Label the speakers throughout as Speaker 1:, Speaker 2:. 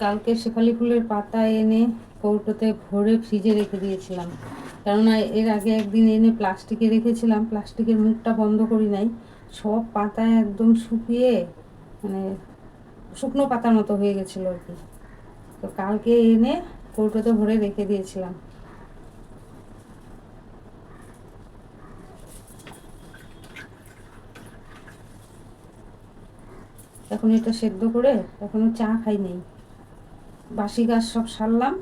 Speaker 1: কালকে শেফালি ফুলের পাতা এনে কৌটোতে ভরে ফ্রিজে রেখে দিয়েছিলাম। কেননা এর আগে একদিন এনে প্লাস্টিকে রেখেছিলাম, প্লাস্টিকের মুখটা বন্ধ করি নাই। সব পাতা একদম শুকিয়ে মানে শুকনো পাতার মতো হয়ে গেছিল আর কি। তো কালকে এনে কৌটোতে ভরে রেখে দিয়েছিলাম। এখন এটা সেদ্ধ করে এখনও চা খাই নেই। বাসি গাছ সব সারলাম।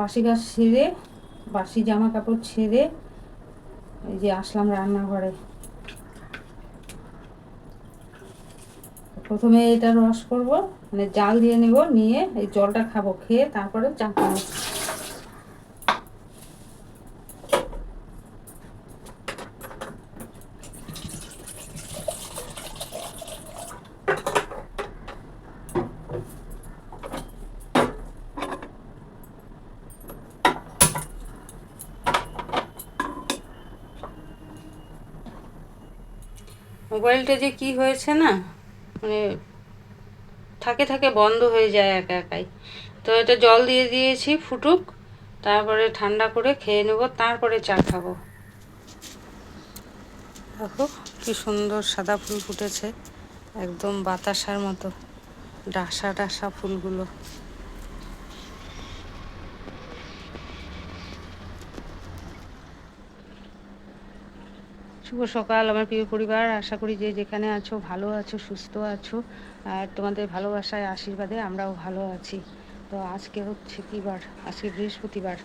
Speaker 1: বাসি গাছ সেরে, বাসি জামা কাপড় ছেড়ে এই যে আসলাম রান্নাঘরে। প্রথমে এটা রস করব মানে জাল দিয়ে নেব, নিয়ে এই জলটা খাব, খেয়ে তারপরে চা খাব। মোবাইলটা যে কি হয়েছে না মানে থাকে থাকে বন্ধ হয়ে যায় একা একাই। তো এটা জল দিয়ে দিয়েছি, ফুটুক, তারপরে ঠান্ডা করে খেয়ে নেব, তারপরে চা খাব। দেখো কি সুন্দর সাদা ফুল ফুটেছে, একদম বাতাসার মতো, ডাসা ডাসা ফুলগুলো। শুভ সকাল আমার প্রিয় পরিবার। আশা করি যে যেখানে আছো, ভালো আছো, সুস্থ আছো, আর তোমাদের ভালোবাসায়, আশীর্বাদে আমরাও ভালো আছি। তো আজকে হচ্ছে কী বার? আজকে বৃহস্পতিবার।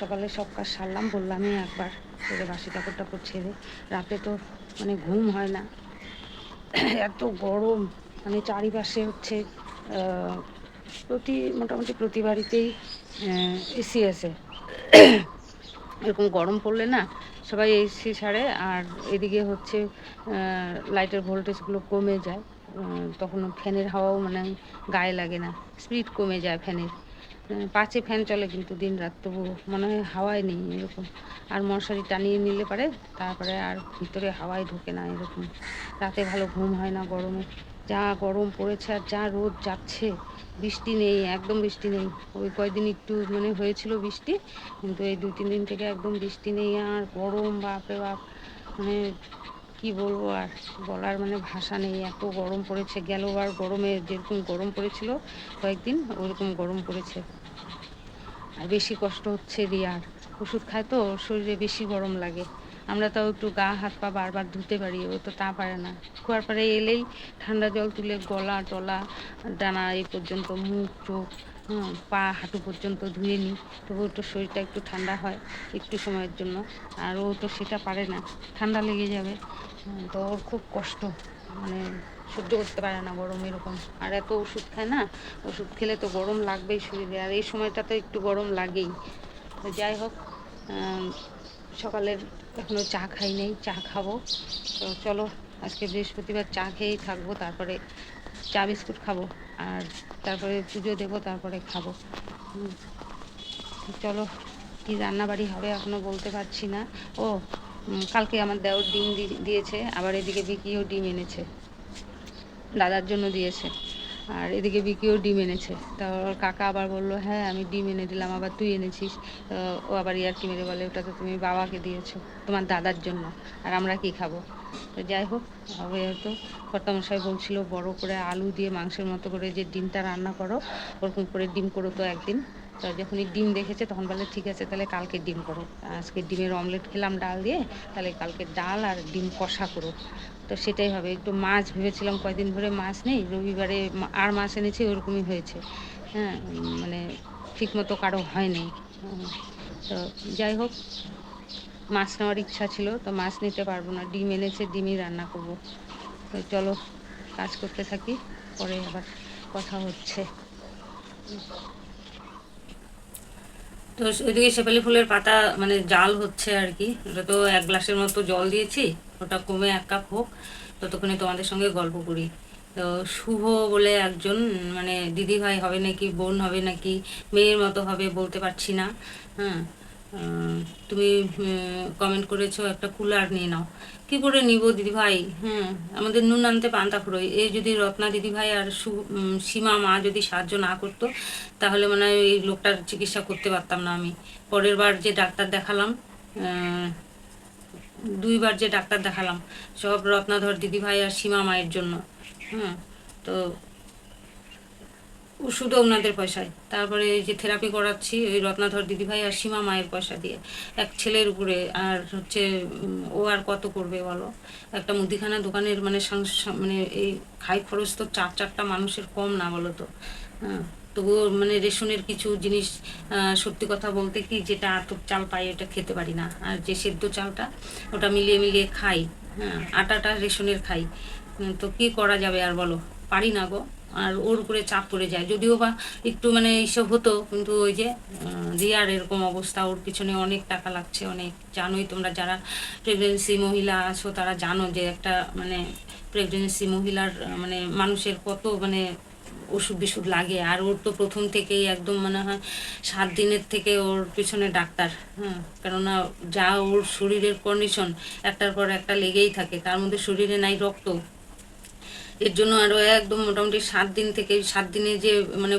Speaker 1: সকালে সব কাজ সারলাম, বললামই একবার ছেড়ে বাসি কাপড় টাপড় ছেড়ে। রাতে তো মানে ঘুম হয় না। এত গরম মানে চারিপাশে হচ্ছে প্রতি, মোটামুটি প্রতি বাড়িতেই এসি আছে। এরকম গরম পড়লে না সবাই এসি ছাড়ে, আর এদিকে হচ্ছে লাইটের ভোল্টেজগুলো কমে যায়। তখন ফ্যানের হাওয়াও মানে গায়ে লাগে না স্পিড কমে যায় ফ্যানের। পাঁচে ফ্যান চলে কিন্তু দিন রাত তবু মনে হয় হাওয়াই নেই এরকম। আর মশারি টানিয়ে নিলে পারে, তারপরে আর ভিতরে হাওয়াই ঢোকে না এরকম। রাতে ভালো ঘুম হয় না গরমে। যা গরম পড়েছে আর যা রোদ যাচ্ছে, বৃষ্টি নেই, একদম বৃষ্টি নেই। ওই কয়দিন একটু মানে হয়েছিল বৃষ্টি, কিন্তু এই দু তিন দিন থেকে একদম বৃষ্টি নেই আর গরম, বাপরে বাপ। মানে কি বলব আর, বলার মানে ভাষা নেই। এত গরম পড়েছে, গেলবার গরমে যেরকম গরম পড়েছিল কয়েকদিন, ওরকম গরম পড়েছে। আর বেশি কষ্ট হচ্ছে রিয়ার। ওষুধ খায় তো, শরীরে বেশি গরম লাগে। আমরা তাও একটু গা, হাত পা বারবার ধুতে পারি, ও তো তা পারে না। খোয়ার পরে এলেই ঠান্ডা জল তুলে গলা টলা, ডানা এই পর্যন্ত, মুখ, চোখ পা, হাঁটু পর্যন্ত ধুয়ে নিই। তবু একটু শরীরটা একটু ঠান্ডা হয় একটু সময়ের জন্য, আর ও তো সেটা পারে না, ঠান্ডা লেগে যাবে। তো ওর খুব কষ্ট মানে সহ্য করতে পারে না গরম এরকম। আর এত ওষুধ খায় না, ওষুধ খেলে তো গরম লাগবেই শরীরে, আর এই সময়টা তো একটু গরম লাগেই। তো যাই হোক সকালের এখনও চা খাই নেই, চা খাব। তো চলো, আজকে বৃহস্পতিবার চা খেয়েই থাকব, তারপরে চা বিস্কুট খাব, আর তারপরে পুজো দেবো, তারপরে খাব। চলো, কি রান্নাবাড়ি হবে এখনও বলতে পারছি না। ও কালকে আমার দেওর ডিম দিয়েছে, আবার এদিকে বিকিও ডিম এনেছে। দাদার জন্য দিয়েছে। আর এদিকে বিকিও ডিম এনেছে। তা ওর কাকা আবার বলল হ্যাঁ আমি ডিম এনে দিলাম, আবার তুই এনেছিস। ও আবার ইয়ারকি মেরে বলে, ওটা তো তুমি বাবাকে দিয়েছ, তোমার দাদার জন্য, আর আমরা কি খাব? তো যাই হোক হবে হয়তো কর্তামশাই বলছিল, বড় করে আলু দিয়ে মাংসের মতো করে যে ডিমটা রান্না করো, ওরকম করে ডিম করো তো একদিন। তো যখনই ডিম দেখেছে, তখন বলে, ঠিক আছে, তাহলে কালকে ডিম করো। আজকে ডিমের অমলেট খেলাম ডাল দিয়ে, তাহলে কালকে ডাল আর ডিম কষা করো। তো সেটাই হবে। একটু মাছ ভেবেছিলাম কয়দিন ধরে মাছ নেই, রবিবারে আর মাছ এনেছি, ওরকমই হয়েছে। হ্যাঁ মানে ঠিকমতো কারও হয়নি তো যাই হোক, মাছ নেওয়ার ইচ্ছা ছিল, তো মাছ নিতে পারব না। ডিম এনেছে, ডিমই রান্না করব। তো চলো, কাজ করতে থাকি, পরে আবার কথা হচ্ছে। তো ওইদিকে শেপালি ফুলের পাতা মানে জাল হচ্ছে আর কি। ওটা তো এক গ্লাসের মতো জল দিয়েছি। ওটা কমে এক কাপ হোক, ততক্ষণে তোমাদের সঙ্গে গল্প করি। তো শুভ বলে একজন মানে দিদি ভাই হবে নাকি, বোন হবে নাকি, মেয়ের মতো হবে বলতে পারছি না। হ্যাঁ তুমি কমেন্ট করেছ, একটা কুলার নিয়ে নাও। কি করে নিব দিদি ভাই হ্যাঁ আমাদের নুন আনতে পান্তা ফুরোই এই যদি রত্না দিদি ভাই আর সীমা, মা যদি সাহায্য না করতো, তাহলে মানে ওই লোকটার চিকিৎসা করতে পারতাম না আমি। পরের বার যে ডাক্তার দেখালাম দুইবার যে ডাক্তার দেখালাম, সব রত্নাধর দিদি ভাই আর সীমা মায়ের জন্য। হ্যাঁ তো ওষুধও ওনাদের পয়সায়। তারপরে এই যে থেরাপি করাচ্ছি, ওই রত্নাধর দিদিভাই আর সীমা মায়ের পয়সা দিয়ে। এক ছেলের উপরে, আর হচ্ছে ও আর কত করবে বলো? একটা মুদিখানা দোকানের মানে মানে এই খাই খরচ তো চার চারটা মানুষের কম না বলো তো? হ্যাঁ তবুও মানে রেশনের কিছু জিনিস সত্যি কথা বলতে কি যেটা আতপ চাল পাই ওটা খেতে পারি না। আর যে সেদ্ধ চালটা ওটা মিলিয়ে মিলিয়ে খাই হ্যাঁ আটাটা রেশনের খাই। তো কি করা যাবে আর বলো? পারি না গো। আর ওর উপরে চাপ পড়ে যায়। যদিও বা একটু মানে এইসব হতো, কিন্তু ওই যে রিয়ার এরকম অবস্থা, ওর পিছনে অনেক টাকা লাগছে, অনেক। জানোই তোমরা যারা প্রেগনেন্সি মহিলা আছো, তারা জানো যে একটা মানে প্রেগনেন্সি মহিলার মানে মানুষের কত মানে ওষুধ বিষুধ লাগে আর ওর তো প্রথম থেকেই একদম মনে হয় সাত দিনের থেকে ওর পিছনে ডাক্তার হ্যাঁ কেননা যা ওর শরীরের কন্ডিশন একটার পর একটা লেগেই থাকে, তার মধ্যে শরীরে নাই রক্ত। এর জন্য আরও একদম মোটামুটি সাত দিন থেকে, সাত দিনে যে মানে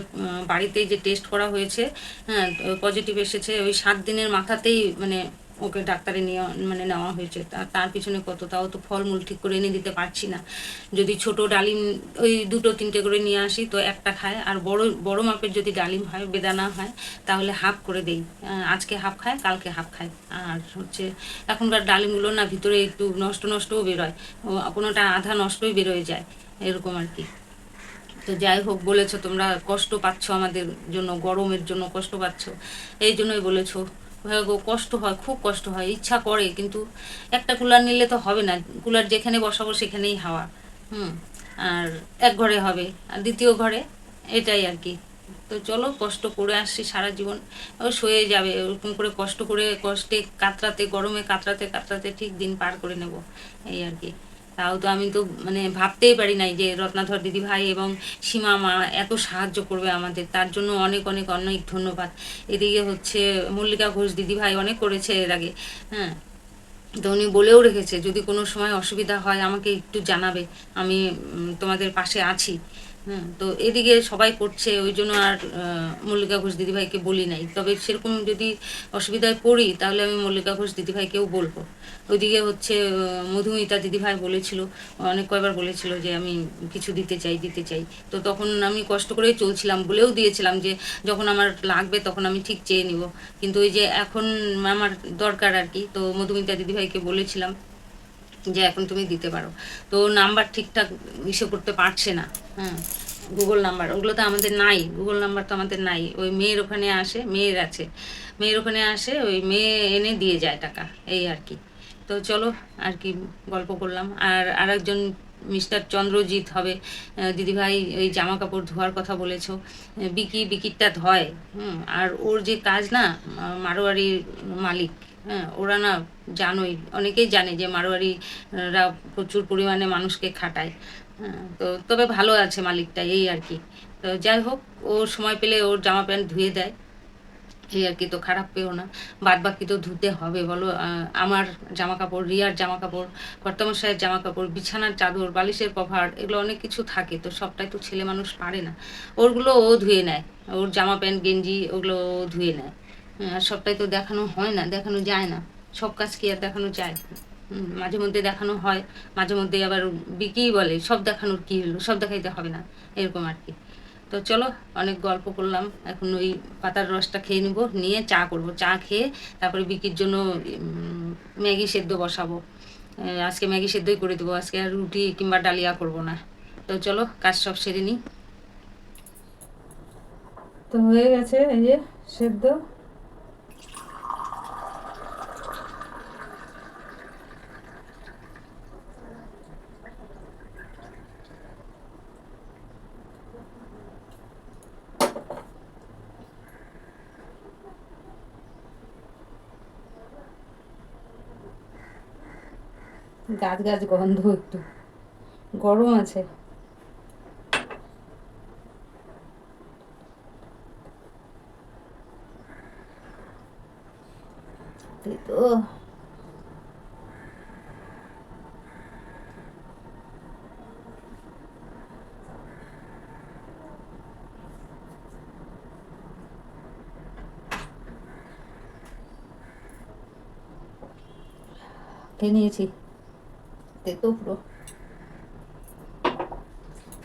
Speaker 1: বাড়িতেই যে টেস্ট করা হয়েছে হ্যাঁ পজিটিভ এসেছে, ওই সাত দিনের মাথাতেই মানে ওকে ডাক্তারে নিয়ে মানে নেওয়া হয়েছে। তা, তার পিছনে কত? তাও তো ফলমূল ঠিক করে এনে দিতে পারছি না। যদি ছোট ডালিম, ওই দুটো তিনটে করে নিয়ে আসি, তো একটা খায়। আর বড় বড় মাপের যদি ডালিম হয়, বেদানা হয়, তাহলে হাফ করে দেই। আজকে হাফ খায়, কালকে হাফ খায়। আর হচ্ছে, এখনকার ডালিমগুলো না ভিতরে একটু নষ্ট নষ্টও বেরোয়। কোনোটা আধা নষ্টই বেরোয় যায়, এরকম আর কি। তো যাই হোক, বলেছ তোমরা কষ্ট পাচ্ছ আমাদের জন্য, গরমের জন্য কষ্ট পাচ্ছ। এই জন্যই বলেছ। কষ্ট হয়, খুব কষ্ট হয়, ইচ্ছা করে, কিন্তু একটা কুলার নিলে তো হবে না, কুলার যেখানে বসাবো সেখানেই হাওয়া, হুম, আর এক ঘরে হবে, আর দ্বিতীয় ঘরে এটাই আর কি, তো চলো কষ্ট করে আসছি সারা জীবন সয়ে যাবে, ওরকম করে কষ্ট করে কষ্টে কাতরাতে, গরমে কাতরাতে কাতরাতে ঠিক দিন পার করে নেব, এই আর কি তাও তো আমি তো মানে ভাবতেই পারি নাই যে রত্নাধর দিদি ভাই এবং সীমা মা এত সাহায্য করবে আমাদের। তার জন্য অনেক অনেক অনেক ধন্যবাদ। এদিকে হচ্ছে মল্লিকা ঘোষ দিদি ভাই অনেক করেছে এর আগে। হ্যাঁ তো উনি বলেও রেখেছে, যদি কোনো সময় অসুবিধা হয় আমাকে একটু জানাবে, আমি তোমাদের পাশে আছি। হ্যাঁ তো এদিকে সবাই করছে, ওই জন্য আর মল্লিকা ঘোষ দিদিভাইকে বলি নাই। তবে সেরকম যদি অসুবিধায় পড়ি, তাহলে আমি মল্লিকা ঘোষ দিদিভাইকেও বলব। ওইদিকে হচ্ছে মধুমিতা দিদিভাই বলেছিল, অনেক কয়বার বলেছিল যে আমি কিছু দিতে চাই দিতে চাই। তো তখন আমি কষ্ট করেই চলছিলাম, বলেও দিয়েছিলাম যে যখন আমার লাগবে তখন আমি ঠিক চেয়ে নিব। কিন্তু ওই যে এখন আমার দরকার আর কি, তো মধুমিতা দিদিভাইকে বলেছিলাম। যে এখন তুমি দিতে পারো। তো নাম্বার ঠিকঠাক ইসে করতে পারছে না। হ্যাঁ গুগল নাম্বার ওগুলো তো আমাদের নাই। গুগল নাম্বার তো আমাদের নাই। ওই মেয়ের ওখানে আসে, মেয়ের আছে। মেয়ের ওখানে আসে, ওই মেয়ে এনে দিয়ে যায় টাকা, এই আর কি। তো চলো আর কি গল্প করলাম। আর আরেকজন মিস্টার চন্দ্রজিৎ হবে। দিদিভাই, ওই জামা কাপড় ধোয়ার কথা বলেছ। বিকি, বিকিরটা ধয়। হুম, আর ওর যে কাজ না মারোয়ারির মালিক। হ্যাঁ ওরা না জানোই, অনেকেই জানে যে মারোয়ারিরা প্রচুর পরিমাণে মানুষকে খাটায়। হ্যাঁ তো তবে ভালো আছে মালিকটা, এই আর কি। তো যাই হোক, ও সময় পেলে ওর জামা প্যান্ট ধুয়ে দেয়। এই আর কি, তো খারাপ পেও না। বাদ বাকি তো ধুতে হবে, বলো। আমার জামা কাপড় রিয়ার জামা কাপড় কর্তামশাইয়ের জামা কাপড় বিছানার চাদর, বালিশের কভার, এগুলো অনেক কিছু থাকে, তো সবটাই তো ছেলে মানুষ পারে না। ওরগুলো ও ধুয়ে নেয়। ওর জামা প্যান্ট, গেঞ্জি, ওগুলো ও ধুয়ে নেয়। আর সবটাই তো দেখানো হয় না, দেখানো যায় না। সব কাজ কি আর দেখানো যায়? মাঝে মধ্যে দেখানো হয়, মাঝে মধ্যে আবার বিকি বলে, সব দেখানোর কি হলো? সব দেখাইতে হবে না, এরকম আর কি। তো চলো, অনেক গল্প করলাম, এখন ওই পাতার রসটা খেয়ে নিব, নিয়ে চা করব। চা খেয়ে তারপরে বিকির জন্য ম্যাগি সেদ্ধ বসাবো। আজকে ম্যাগি সেদ্ধই করে দেবো, আজকে আর রুটি কিংবা ডালিয়া করব না। তো চলো, কাজ সব সেরে নিই। তো হয়ে গেছে, এই যে সেদ্ধ। গাছ গাছ গন্ধ একটু। গরম আছে। তো। খেয়ে নিয়েছি। তেতো পুরো।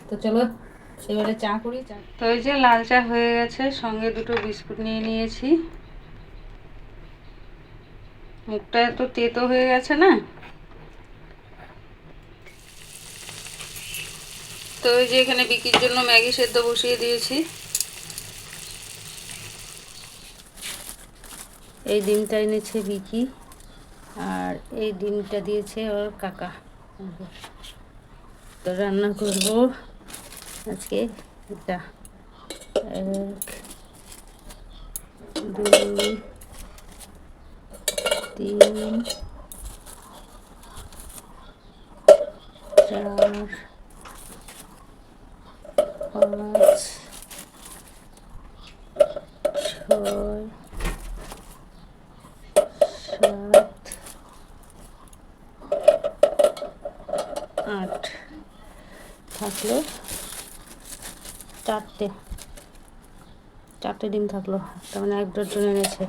Speaker 1: তো চলো এবারে চা করি, চা। তো এই যে লাল চা হয়ে গেছে, সঙ্গে দুটো বিস্কুট নিয়ে নিয়েছি। মুখটা এত তেতো হয়ে গেছে না? তো এই যে এখানে বিকির জন্য ম্যাগি সেদ্ধ বসিয়ে দিয়েছি। এই ডিমটা এনেছে বিকি, আর এই ডিমটা দিয়েছে ওর কাকা। তো রান্না করব। আজকে এটা এক দুই তিন চার পাঁচ ছয় সাত আট থাকল চারটে চারটে ডিম থাকল। তার মানে এক ডজন এনেছে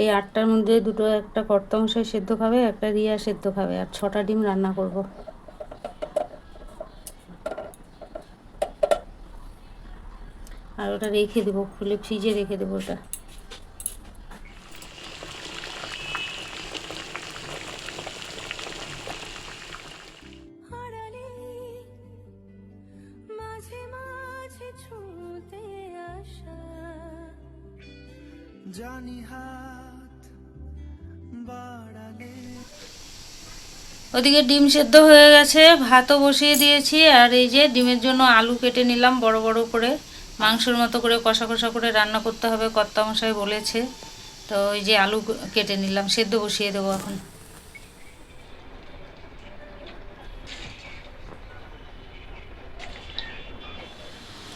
Speaker 1: এই আটটার মধ্যে দুটো একটা কর্তা মশাই সেদ্ধ খাবে, একটা রিয়া সেদ্ধ খাবে, আর ছটা ডিম রান্না করব। আর ওটা রেখে দেবো, খুলে ফ্রিজে রেখে দেবো ওটা। ওদিকে ডিম সেদ্ধ হয়ে গেছে, ভাতও বসিয়ে দিয়েছি, আর এই যে ডিমের জন্য আলু কেটে নিলাম বড় বড় করে। মাংসের মতো করে কষা কষা করে রান্না করতে হবে কর্তা মশাই বলেছে। তো ওই যে আলু কেটে নিলাম, সেদ্ধ বসিয়ে দেবো এখন।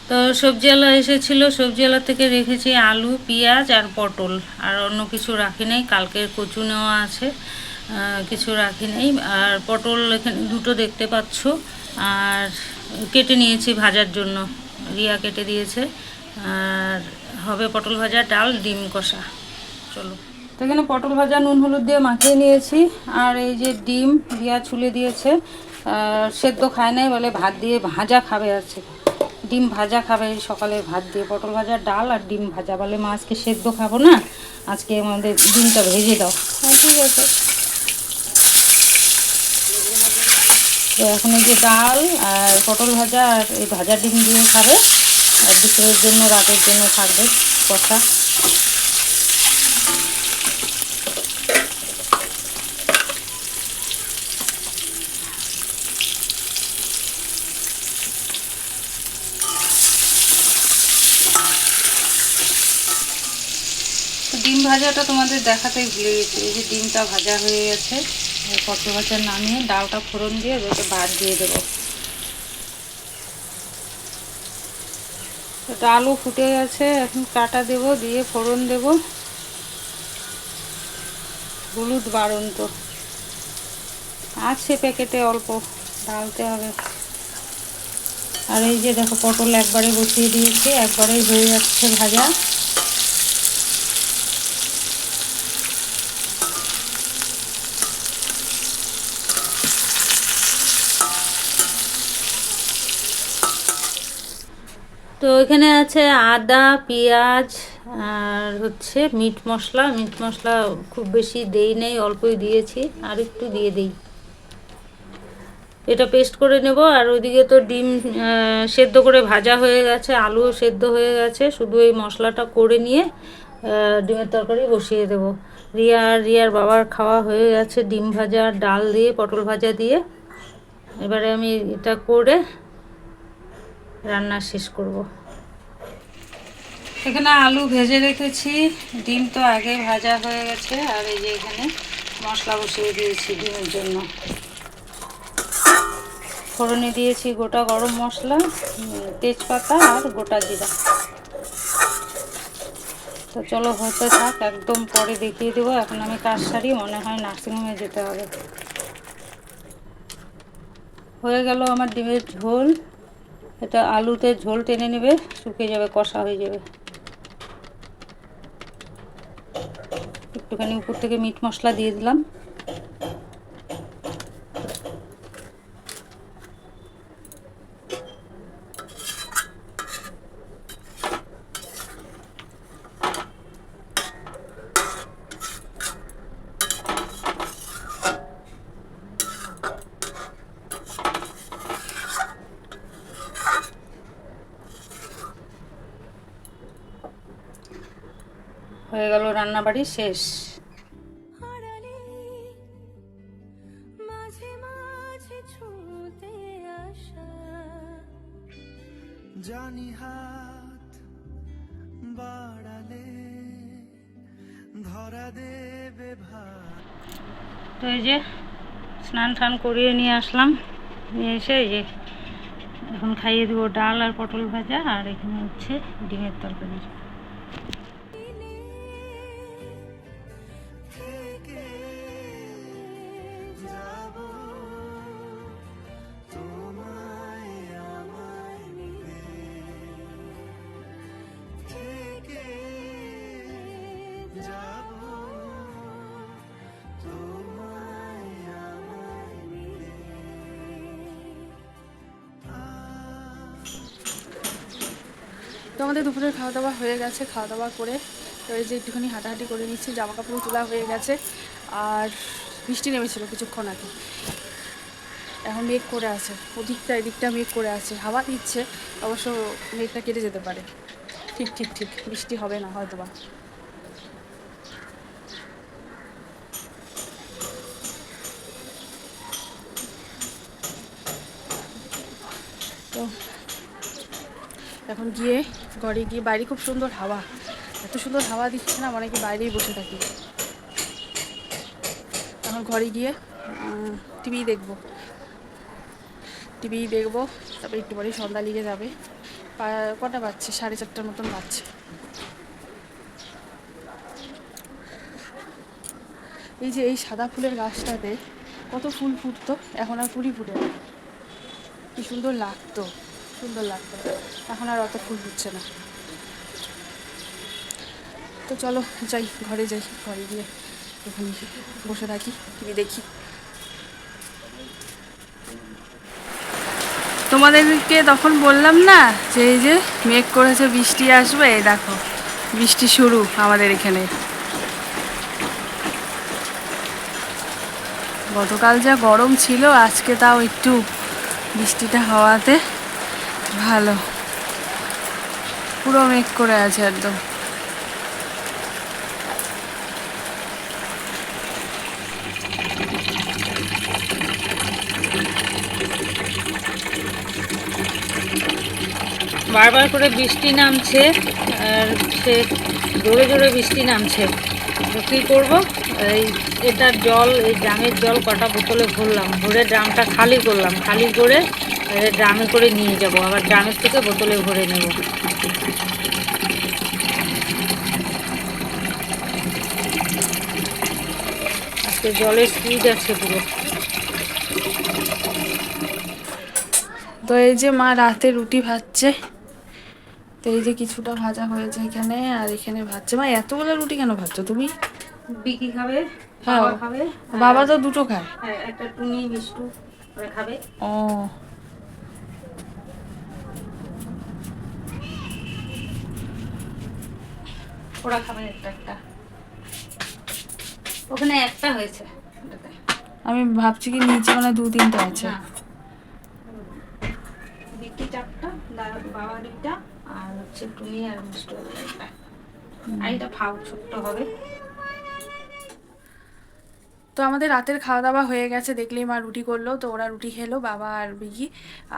Speaker 1: তো সবজিওয়ালা এসেছিল, সবজিওয়ালা থেকে রেখেছি আলু, পেঁয়াজ আর পটল, আর অন্য কিছু রাখি নেই, কালকের কচু নেওয়া আছে। কিছু রাখি নেই। আর পটল এখানে দুটো দেখতে পাচ্ছ। আর কেটে নিয়েছি ভাজার জন্য। রিয়া কেটে দিয়েছে। আর হবে পটল ভাজা, ডাল, ডিম কষা। চলো। তো এখানে পটল ভাজা, নুন, হলুদ দিয়ে মাখিয়ে নিয়েছি। আর এই যে ডিম রিয়া ছুলে দিয়েছে সেদ্ধ খায় নাই, বলে ভাত দিয়ে ভাজা খাবে আছে ডিম ভাজা খাবে, সকালে ভাত দিয়ে পটল ভাজা, ডাল আর ডিম ভাজা। বলে মা, আজকে সেদ্ধ খাব না, আজকে আমাদের ডিমটা ভেজে দাও। হ্যাঁ ঠিক আছে। তো এখন এই যে ডাল আর পটল ভাজা আর এই ভাজা ডিম দিয়ে খাবে। আর দুপুরের জন্য, রাতের জন্য থাকবে কষা। ডিম ভাজাটা তোমাদের দেখাতে ভুলে গেছি। এই যে ডিমটা ভাজা হয়ে গেছে। পটল ভাজা নামিয়ে ডালটা ফোড়ন দিয়ে ওকে ভাত দিয়ে দেবো। তো আলু ফুটে গেছে, এখন কাটা দেব, দিয়ে ফোড়ন দেব। হলুদ বারণ তো। আছে প্যাকেটে অল্প, ডালতে হবে। আর এই যে দেখো, পটল একবারে বসিয়ে দিয়েছি, একবারেই হয়ে যাচ্ছে ভাজা তো এখানে আছে আদা, পেঁয়াজ আর হচ্ছে মিট মশলা। মিট মশলা খুব বেশি দেই নেই, অল্পই দিয়েছি। আর একটু দিয়ে দিই। এটা পেস্ট করে নেব। আর ওইদিকে তো ডিম সেদ্ধ করে ভাজা হয়ে গেছে, আলুও সেদ্ধ হয়ে গেছে। শুধু এই মশলাটা করে নিয়ে ডিমের তরকারি বসিয়ে দেব। রিয়া আর রিয়ার বাবার খাওয়া হয়ে গেছে ডিম ভাজা, ডাল দিয়ে, পটল ভাজা দিয়ে। এবারে আমি এটা করে রান্না শেষ করব। এখানে আলু ভেজে রেখেছি। ডিম তো আগে ভাজা হয়ে গেছে, আর এই যে এখানে মশলা বসিয়ে দিয়েছি ডিমের জন্য। ফোড়নে দিয়েছি গোটা গরম মশলা তেজপাতা আর গোটা জিরা। তো চলো হতে থাক, একদম পরে দেখিয়ে দেবো, এখন আমি কাজ সারি, মনে হয় নার্সিংহোমে যেতে হবে। হয়ে গেল আমার ডিমের ঝোল। এটা আলুতে ঝোল টেনে নেবে, শুকিয়ে যাবে, কষা হয়ে যাবে। একটুখানি উপর থেকে মিট মশলা দিয়ে দিলাম। হয়ে গেল রান্নাবাড়ি শেষ।
Speaker 2: ছুঁতে আসা।
Speaker 3: জানি হাত বাড়ালে ধরা দেবে ভাই
Speaker 1: তো এই যে স্নান টান করিয়ে নিয়ে আসলাম। নিয়ে এসে এই যে এখন খাইয়ে দেবো ডাল আর পটল ভাজা আর এখানে হচ্ছে ডিমের তরকারি।
Speaker 4: তো আমাদের দুপুরের খাওয়া দাওয়া হয়ে গেছে খাওয়া দাওয়া করে তো এই যে একটুখানি হাঁটাহাঁটি করে নিচ্ছি জামা কাপড় তোলা হয়ে গেছে আর বৃষ্টি নেমেছিল কিছুক্ষণ আগে। এখন মেঘ করে আছে, ওদিকটা এদিকটা মেঘ করে আছে, হাওয়া দিচ্ছে, অবশ্য মেঘটা কেটে যেতে পারে। ঠিক ঠিক ঠিক, বৃষ্টি হবে না হয়তো বা এখন গিয়ে, ঘরে গিয়ে বাইরে খুব সুন্দর হাওয়া। এত সুন্দর হাওয়া দিচ্ছে না মানে কি বাইরেই বসে থাকি। এখন ঘরে গিয়ে টিভি দেখব। টিভি দেখব, তারপরে একটু পরে সন্ধ্যা লিগে যাবে। কটা বাজছে? সাড়ে চারটার মতন বাজছে। এই যে এই সাদা ফুলের গাছটাতে কত ফুল ফুটতো, এখন আর ফুলই ফুটে কি সুন্দর লাগতো। সুন্দর লাগতো এখন আর অত ফুল হচ্ছে না। তো চলো যাই, ঘরে যাই, ঘরে গিয়ে ওখানে বসে থাকি টিভি দেখি। তোমাদেরকে তখন বললাম না যে, এই যে মেঘ করেছে, বৃষ্টি আসবে দেখো, বৃষ্টি শুরু আমাদের এখানে। গতকাল যা গরম ছিল, আজকে তাও একটু বৃষ্টিটা হওয়াতে ভালো। পুরো মেঘ করে আছে একদম।
Speaker 1: বারবার করে বৃষ্টি নামছে, আর সে জোরে জোরে বৃষ্টি নামছে। তো কী করব? এই এটার জল, এই ড্রামের জল কটা বোতলে ভরলাম, ভরে ড্রামটা খালি করলাম। খালি করে এবার ড্রামে করে নিয়ে যাব আবার ড্রামের থেকে বোতলে ভরে নেব। আজকে জলের স্পিড আছে পুরো।
Speaker 4: তো এই যে মা রাতে রুটি ভাজছে তো এই যে কিছুটা ভাজা হয়েছে এখানে আর এখানে ভাজছে। মা এতগুলো রুটি কেন ভাজছো তুমি?
Speaker 1: বিকি খাবে
Speaker 4: হ্যাঁ।
Speaker 1: বাবা খাবে
Speaker 4: বাবা তো দুটো খায়।
Speaker 1: হ্যাঁ একটা টুনি মিষ্টু ওরা খাবে।
Speaker 4: ও।
Speaker 1: ওরা খাবে একটা একটা। ওখানে একটা হয়েছে।
Speaker 4: আমি ভাবছি কি নিচে মানে দু তিনটা আছে।
Speaker 1: না। বিকি চারটা বাবা দুইটা আর হচ্ছে টুনি আর মিষ্টু একটা। আর এটা ফাউ ছোট্ট হবে।
Speaker 4: তো আমাদের রাতের খাওয়া দাওয়া হয়ে গেছে দেখলেই মা রুটি করল। তো ওরা রুটি খেলো বাবা আর বিগি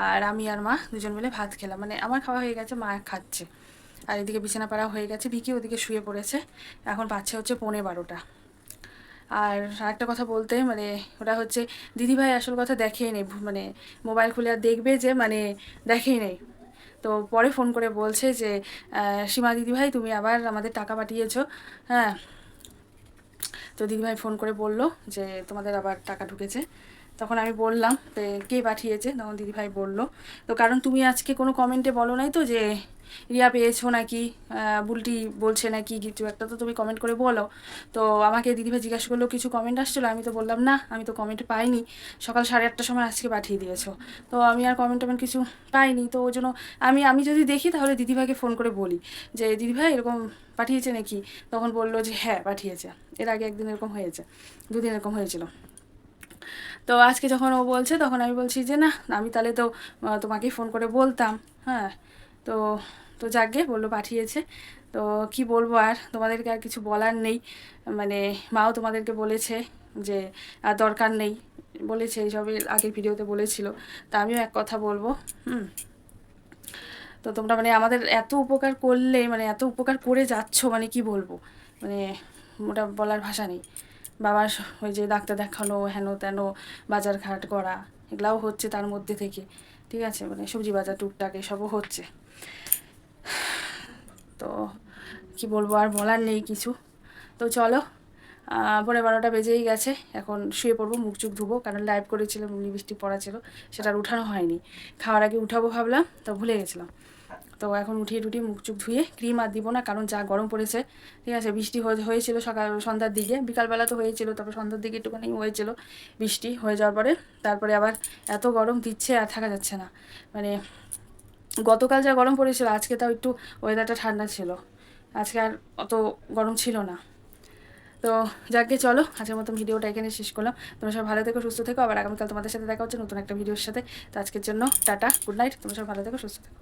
Speaker 4: আর আমি আর মা দুজন মিলে ভাত খেলাম। মানে আমার খাওয়া হয়ে গেছে মা খাচ্ছে। আর এদিকে বিছানা পাড়া হয়ে গেছে, ভিকি ওদিকে শুয়ে পড়েছে। এখন পাচ্ছে হচ্ছে পৌনে বারোটা। আর আরেকটা কথা বলতে মানে ওরা হচ্ছে, দিদিভাই আসল কথা দেখেই নেই মানে মোবাইল খুলে আর দেখবে যে মানে দেখেই নেই। তো পরে ফোন করে বলছে যে সীমা দিদিভাই, তুমি আবার আমাদের টাকা পাঠিয়েছো হ্যাঁ? তো দিদিভাই ফোন করে বলল যে, তোমাদের আবার টাকা ঢুকেছে। তখন আমি বললাম কে পাঠিয়েছে? তখন দিদিভাই বলল, তো কারণ তুমি আজকে কোনো কমেন্টে বলো নাই তো যে, রিয়া পেয়েছ নাকি? বুলটি বলছে নাকি? কিছু একটা তো তুমি কমেন্ট করে বলো। তো আমাকে দিদিভাই জিজ্ঞাসা করল, কিছু কমেন্ট আসছিল? আমি তো বললাম, না, আমি তো কমেন্ট পাইনি। সকাল সাড়ে আটটার সময় আজকে পাঠিয়ে দিয়েছ। তো আমি আর কমেন্ট টমেন্ট কিছু পাইনি। তো ওই জন্য আমি আমি যদি দেখি তাহলে দিদিভাইকে ফোন করে বলি যে, দিদিভাই, এরকম পাঠিয়েছে নাকি? তখন বলল যে হ্যাঁ পাঠিয়েছে। এর আগে একদিন এরকম হয়েছে, দুদিন এরকম হয়েছিল। তো আজকে যখন ও বলছে তখন আমি বলছি যে না আমি তাহলে তো আহ, তোমাকেই ফোন করে বলতাম। হ্যাঁ তো তো যাকে বলল পাঠিয়েছে। তো কি বলব আর তোমাদেরকে আর কিছু বলার নেই। মানে মাও তোমাদেরকে বলেছে যে আর দরকার নেই। বলেছে এইসবের আগের ভিডিওতে বলেছিল। তা আমিও এক কথা বলব হুম। তো তোমরা মানে আমাদের এত উপকার করলে মানে এত উপকার করে যাচ্ছ মানে কি বলব? মানে ওটা বলার ভাষা নেই। বাবার ওই যে ডাক্তার দেখানো, হেন তেন, বাজার ঘাট করা এগুলাও হচ্ছে তার মধ্যে থেকে। ঠিক আছে? মানে সবজি বাজার, টুকটাক এসবও হচ্ছে। তো কি বলব আর বলার নেই কিছু। তো চলো পনেরো বারোটা বেজেই গেছে। এখন শুয়ে পড়ব, মুখ চুখ ধুবো। কারণ লাইভ করেছিলাম বৃষ্টি পড়া ছিল সেটা আর উঠানো হয়নি। খাওয়ার আগে উঠাবো ভাবলাম, তো ভুলে গেছিলাম। তো এখন উঠিয়ে টুটিয়ে মুখ চুখ ধুয়ে ক্রিম আর দিব না, কারণ যা গরম পড়েছে, ঠিক আছে, বৃষ্টি হয়ে- হয়েছিল সকাল সন্ধ্যার দিকে, বিকালবেলা তো হয়েছিল, তারপর সন্ধ্যার দিকে একটুখানি হয়েছিল বৃষ্টি হয়ে যাওয়ার পরে, তারপরে আবার এত গরম দিচ্ছে আর থাকা যাচ্ছে না। মানে গতকাল যা গরম পড়েছিল, আজকে তাও একটু ওয়েদারটা ঠান্ডা ছিল। আজকে আর অত গরম ছিল না। তো যাকে চলো, আজকের মতন ভিডিওটা এখানে শেষ করলাম। তোমরা সব ভালো থেকো, সুস্থ থেকো। আবার আগামীকাল তোমাদের সাথে দেখা হচ্ছে নতুন একটা ভিডিওর সাথে। তো আজকের জন্য টাটা, গুড নাইট। তোমরা সব ভালো থেকো, সুস্থ থেকো।